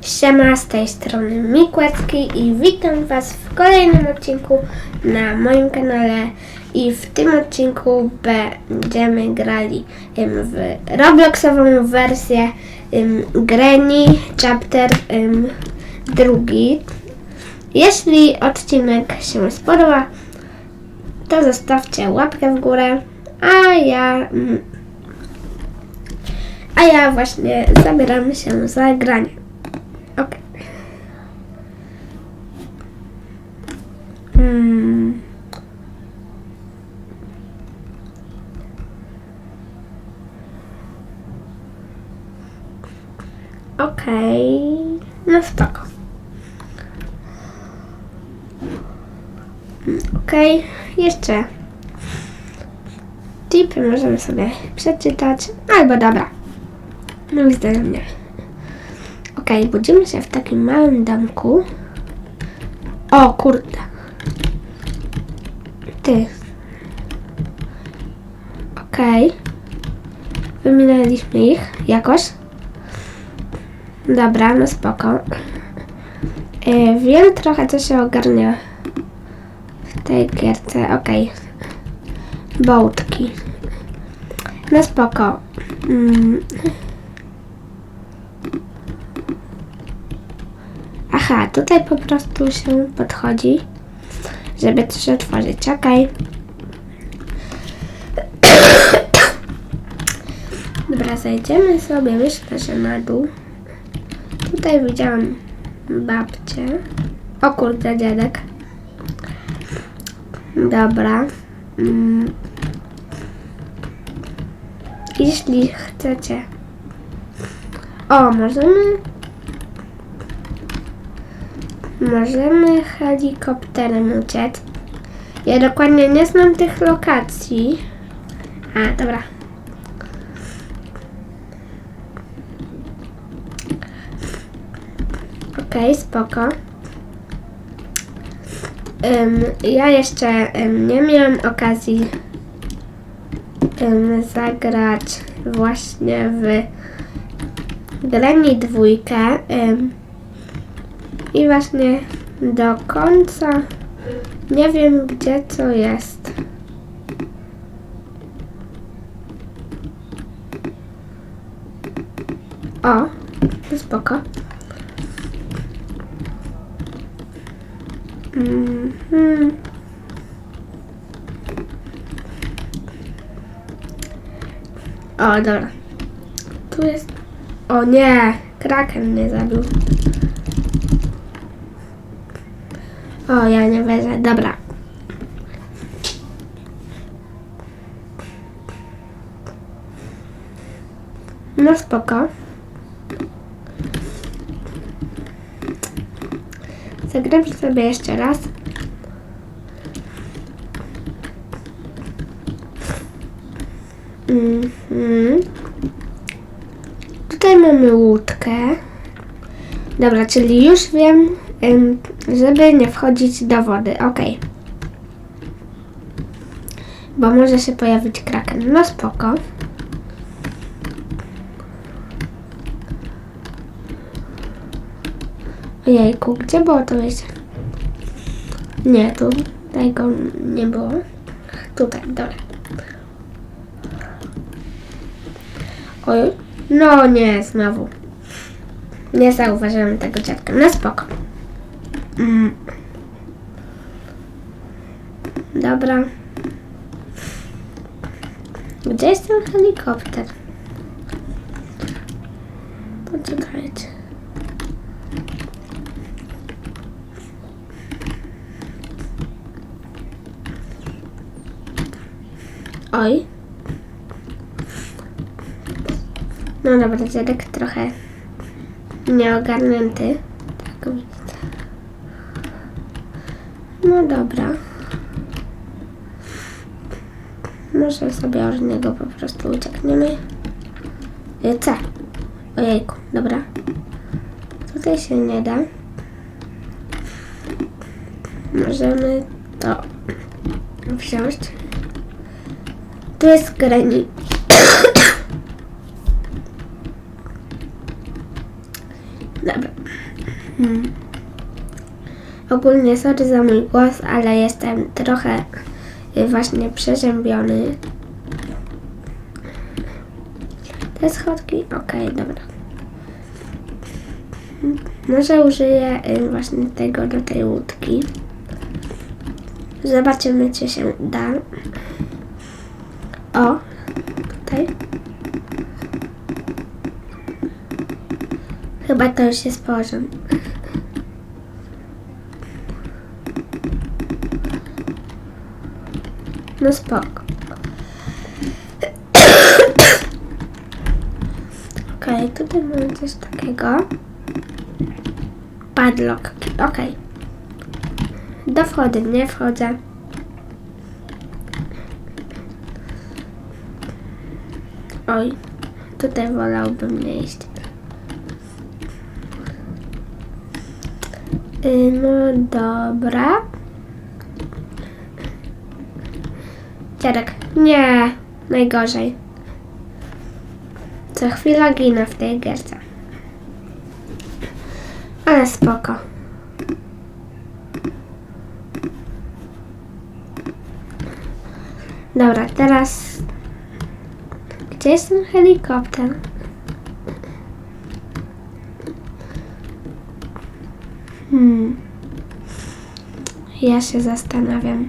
Siema, z tej strony Mikłacki i witam Was w kolejnym odcinku na moim kanale i w tym odcinku będziemy grali w Robloxową wersję em, Granny Chapter em, drugi. Jeśli odcinek się spodoba, to zostawcie łapkę w górę, a ja mm, a ja właśnie zabieram się za granie. Ok. Hmm. Okej, no spoko. Okej, jeszcze tipy możemy sobie przeczytać, albo dobra. No widzę, że nie. Okej, budzimy się w takim małym domku. O kurde. Ty. Okej. Wyminęliśmy ich jakoś. Dobra, no spoko. E, wiem trochę, co się ogarnia w tej gierce. Okej. Bołtki. No spoko. Mm. Aha, tutaj po prostu się podchodzi, żeby coś otworzyć. Okej. Dobra, zejdziemy sobie, myślę, że na dół. Tutaj widziałam babcię. O kurde, dziadek. Dobra. Mm. Jeśli chcecie. O, możemy Możemy helikopterem uciec. Ja dokładnie nie znam tych lokacji. A, dobra. Okej, spoko. Ym, ja jeszcze ym, nie miałam okazji ym, zagrać właśnie w Granny dwójkę. Ym, i właśnie do końca nie wiem gdzie co jest. O, to spoko. Mhm. O, dobra. Tu jest... O nie, kraken mnie zabił. O, ja nie wierzę. Dobra. No spoko. Zagram sobie jeszcze raz. Mhm. Tutaj mamy łódkę. Dobra, czyli już wiem, żeby nie wchodzić do wody. Ok. Bo może się pojawić kraken. No spoko. Ojejku, gdzie było to wejście? Nie, tu tego nie było. Tutaj, dobra. Oj, no nie, znowu. Nie zauważyłem tego dziadka. No spoko. Mm. Dobra. Gdzie jest ten helikopter? Poczekajcie. Oj. No dobra, dziadek trochę nieogarnięty. Tak widzę. No dobra. Może sobie od niego po prostu uciekniemy. Y, C. Ojejku, dobra. Tutaj się nie da. Możemy to wziąć. Tu jest Granny. Dobra. Hmm. Ogólnie sorry za mój głos, ale jestem trochę y, właśnie przeziębiony. Te schodki? Okej, dobra. Hmm. Może użyję y, właśnie tego do tej łódki. Zobaczymy, czy się da. Chyba to już jest poziom. No spoko. Okej, tutaj mamy coś takiego. Padlock. Okej. Do wchody nie wchodzę. Oj, tutaj wolałbym nie iść. No dobra. Dziadek, nie, najgorzej. Co chwila ginę w tej gierce. Ale spoko. Dobra, teraz... Gdzie jest ten helikopter? Hmm. Ja się zastanawiam.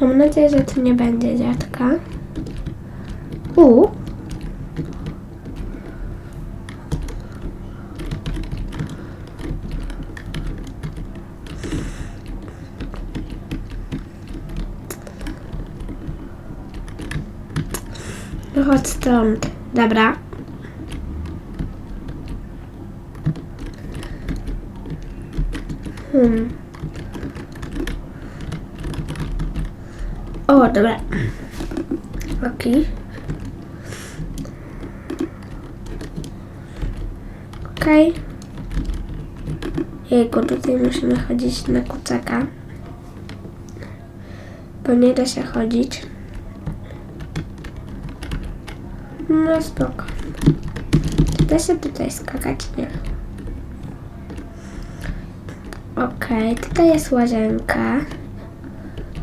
Mam nadzieję, że tu nie będzie dziadka. U. No chodź stąd. Dobra. Hmm. O, dobra. Okej. Okej. Jejku, tutaj musimy chodzić na kucaka. Bo nie da się chodzić. No spoko. Da się tutaj skakać? Nie. Okej, tutaj jest łazienka.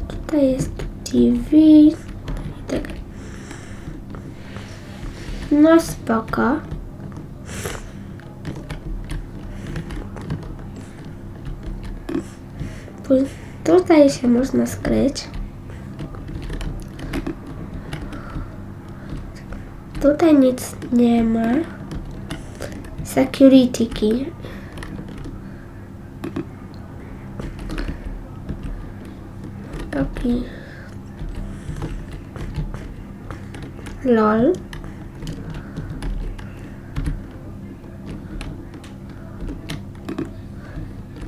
Tutaj jest TV. Tak. No spoko. Tutaj się można skryć. Tutaj nic nie ma. Security key. LOL.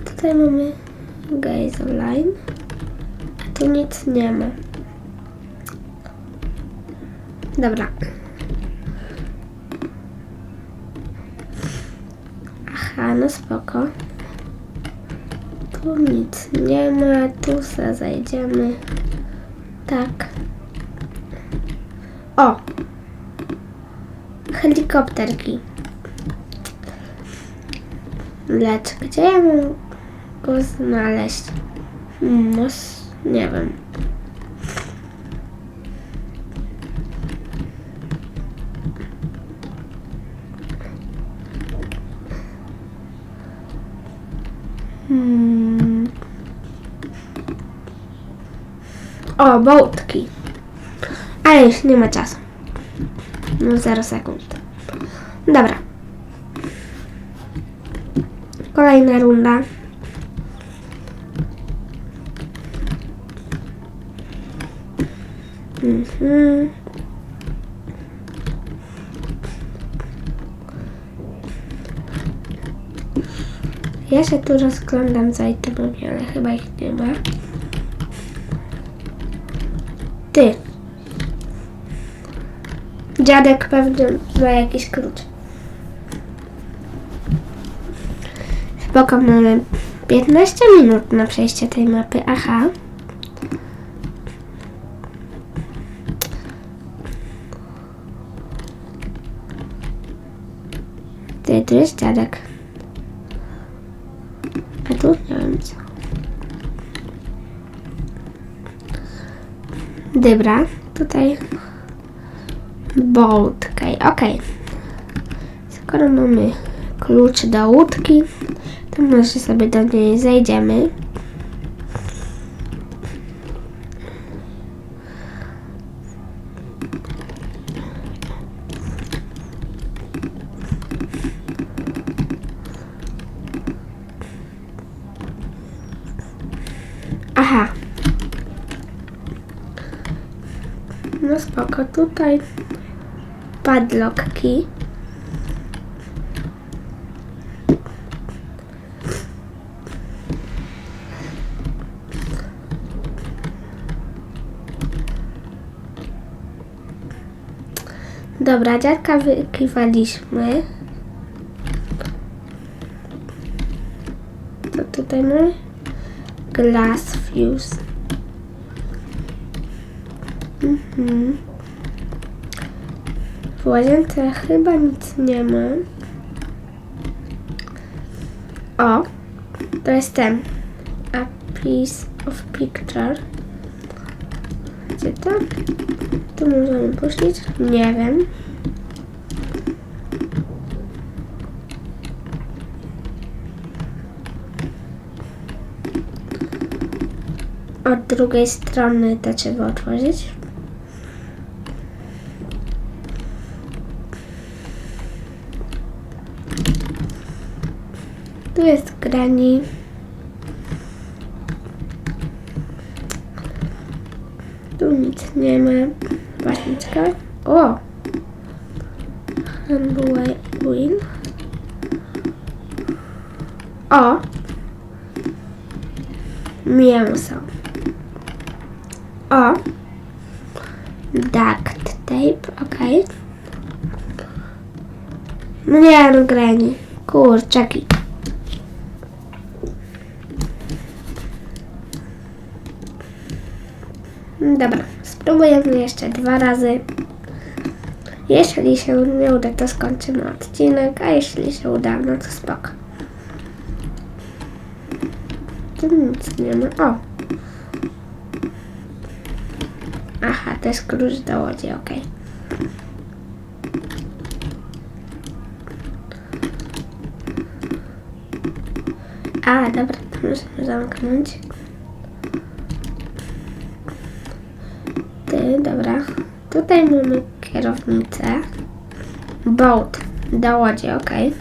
Tutaj mamy Gaze Online. A tu nic nie ma. Dobra. Aha, no spoko. Tu nic nie ma, tu se zajdziemy. Tak. O! Helikopterki. Lecz gdzie ja mam go znaleźć? Hmm, No, nie wiem. O, bołtki. Ale już nie ma czasu. No, 0 sekund. Dobra. Kolejna runda. Mhm. Ja się tu rozglądam za itemami, ale chyba ich nie ma. Ty. Dziadek pewnie ma jakiś klucz. Spoko, mamy 15 minut na przejście tej mapy. Aha. Ty, tu jest dziadek. A tu nie wiem co. Dobra, tutaj boat, okej, okej. Skoro mamy klucz do łódki, to może sobie do niej zejdziemy. Aha. No spoko, tutaj padlock key. Dobra, dziadka wykiwaliśmy. To tutaj mamy glass fuse. Mhm. W łazience chyba nic nie ma. O, to jest ten. A piece of picture. Gdzie to? Tu możemy puścić? Nie wiem. Od drugiej strony to trzeba otworzyć. Tu jest grani. Tu nic nie ma. Paśniczka. O! Handway wheel. O! Mięso. O! Duct tape, okej. No nie, grani. Kurczaki. Dobra, spróbujemy jeszcze dwa razy. Jeśli się nie uda, to skończymy odcinek, a jeśli się uda, no to spoko. Tu nic nie ma. O! Aha, to jest klucz do łodzi, okej. A, dobra, to musimy zamknąć. Dobra. Tutaj mamy kierownicę. Boat do łodzi, okej.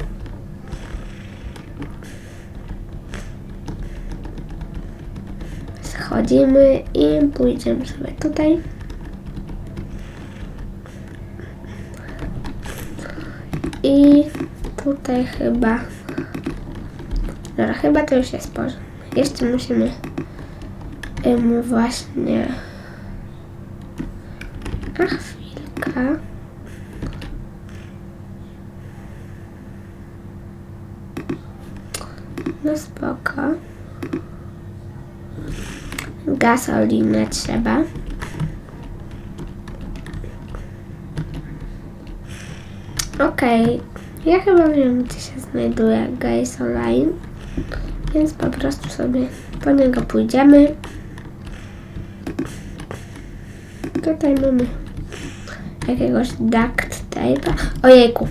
Schodzimy i pójdziemy sobie tutaj. I tutaj chyba. Dobra, chyba to już jest porządek. Jeszcze musimy ym, właśnie. A chwilkę. No spoko. Gasolinę trzeba. Okej, ja chyba wiem, gdzie się znajduje gasoline, więc po prostu sobie po niego pójdziemy. Tutaj mamy jakiegoś duct tape'a. Ojejku.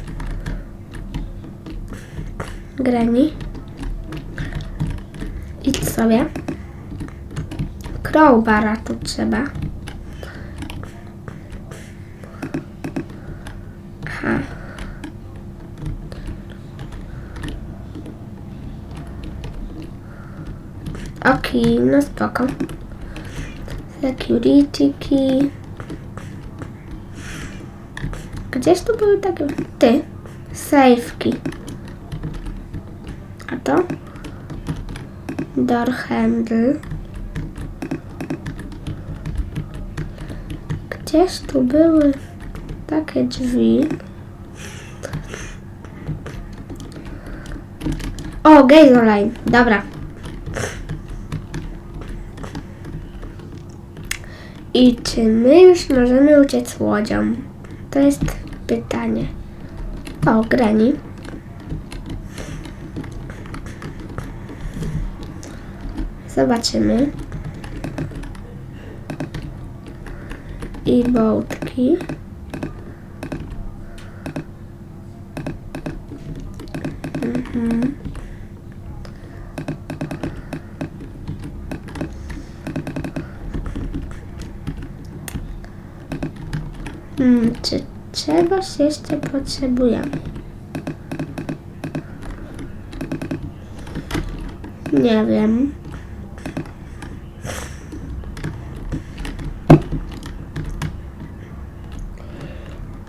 Grani. Idź sobie. Crowbara tu trzeba. Aha. Okej, no spoko. Security key. Gdzieś tu były takie... Ty. Key. A to? Door handle. Gdzieś tu były takie drzwi. O, gasoline. Dobra. I czy my już możemy uciec łodzią? To jest pytanie. O, grani. Zobaczymy. I bołtki. Mhm. Hmm, czy czegoś jeszcze potrzebujemy? Nie wiem.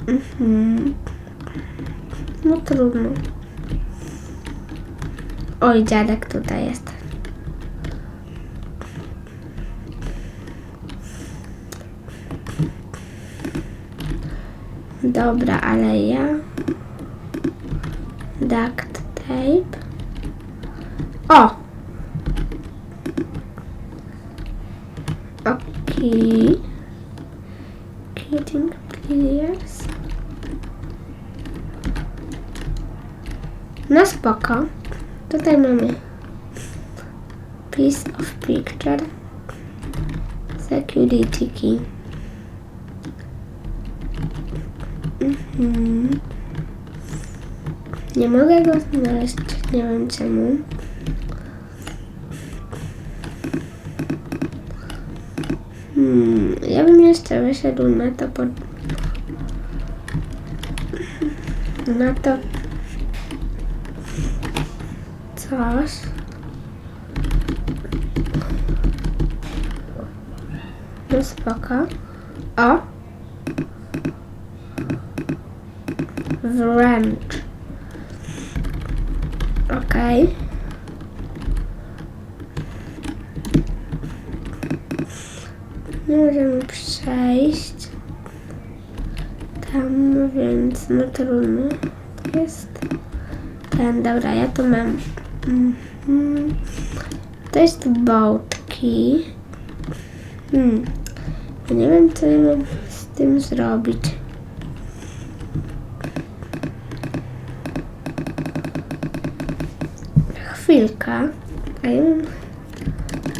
Mhm. No trudno. Oj, dziadek tutaj jest. Dobra, ale ja... Duct tape. O! Okay. Getting clears. No spoko. Tutaj mamy piece of picture. Security key. Mhm. Nie mogę go znaleźć, nie wiem czemu. Hmm, ja bym jeszcze wyszedł na to pod... Na to... Coś. No spoko. O! Wręcz. Okej. Nie możemy przejść tam, więc no trudno. To jest ten, dobra, ja to mam. Mhm. To jest bołtki. Hmm. Nie wiem, co ja mam z tym zrobić. Chwilka. A ja mam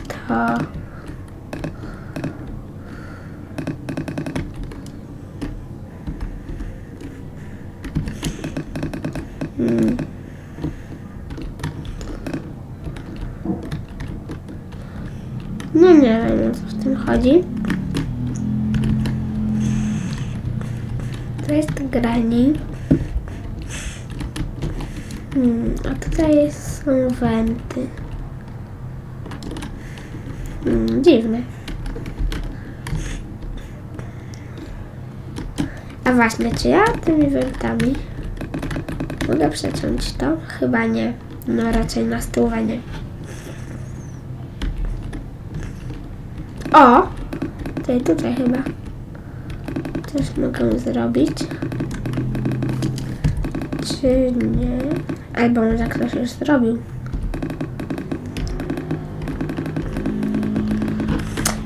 to. Hmm. No nie wiem, co w tym chodzi. To jest grani. Hmm, a tutaj jest, są wenty. Hmm, dziwne. A właśnie, czy ja tymi wentami mogę przeciąć to? Chyba nie. No raczej na stówę nie. O! Tutaj, tutaj chyba. Coś mogę zrobić. Czy nie? Albo może ktoś już zrobił.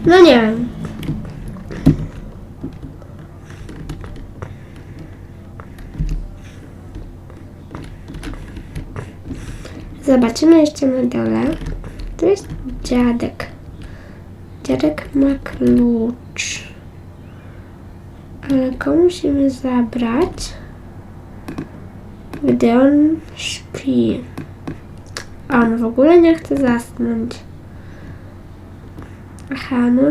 No nie wiem. Zobaczymy jeszcze na dole. Tu jest dziadek. Dziadek ma klucz. Ale go musimy zabrać, gdy on śpi. A on w ogóle nie chce zasnąć. Aha, no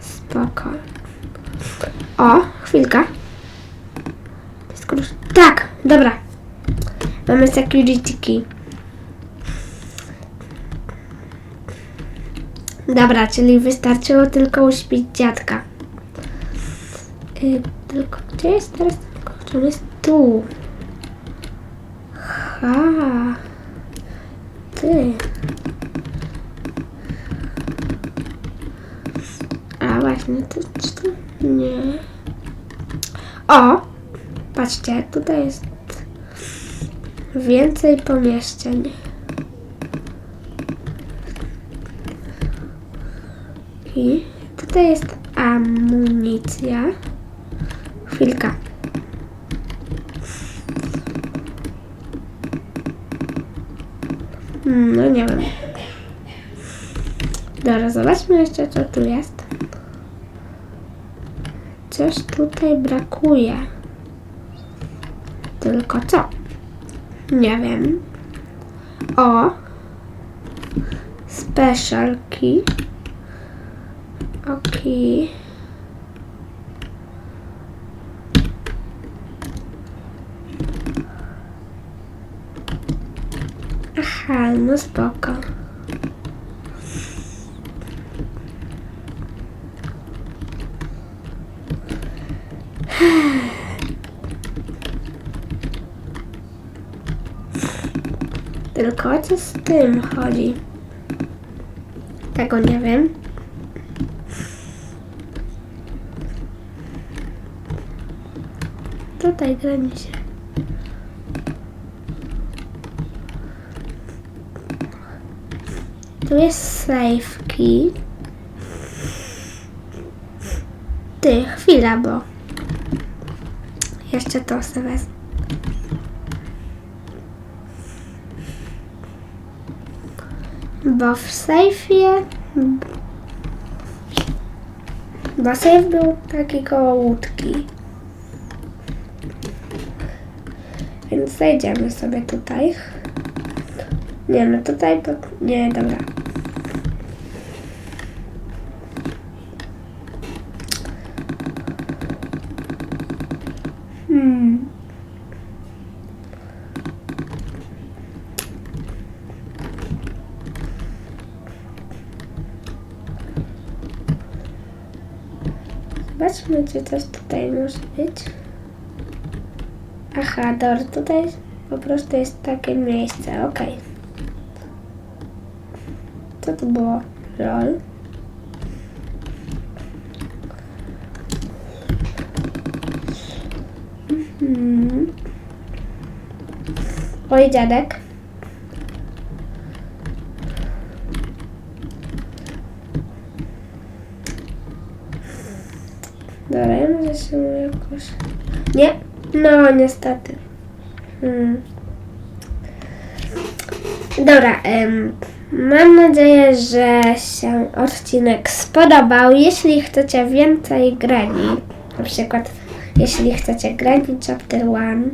spoko. O, chwilka. Tak, dobra. Mamy security. Dobra, czyli wystarczyło tylko uśpić dziadka. Y, tylko gdzie jest teraz klucz? On jest tu. Ha. Ty. A właśnie, to czy to nie. O! Patrzcie, tutaj jest więcej pomieszczeń. I tutaj jest amunicja. Chwilka. Hmm, No nie wiem. Dobra, zobaczmy jeszcze co tu jest. Coś tutaj brakuje. Tylko co? Nie wiem. O! Specialki. Okej. Aha, no spoko. Tylko co z tym chodzi? Tego nie wiem. Tutaj granicie. Tu jest safe key. Ty, chwila, bo jeszcze to sobie wezmę. Bo w sejfie... Bo sejf był taki koło łódki. Więc zejdziemy sobie tutaj. Nie, no tutaj to... Nie, dobra. Hmm. Zobaczmy, czy coś tutaj może być. Aha, dobra, tutaj po prostu jest takie miejsce, okej. Co to było? Lol. Mhm. Oj, dziadek. Dobra, ja może się jakoś... Nie? No, niestety. Hmm. Dobra, em, mam nadzieję, że się odcinek spodobał. Jeśli chcecie więcej grani, na przykład jeśli chcecie grani Chapter 1,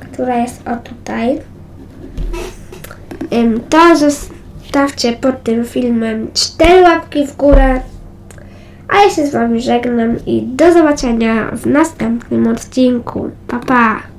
która jest o tutaj, em, to zostawcie pod tym filmem 4 łapki w górę. A ja się z Wami żegnam i do zobaczenia w następnym odcinku. Pa pa!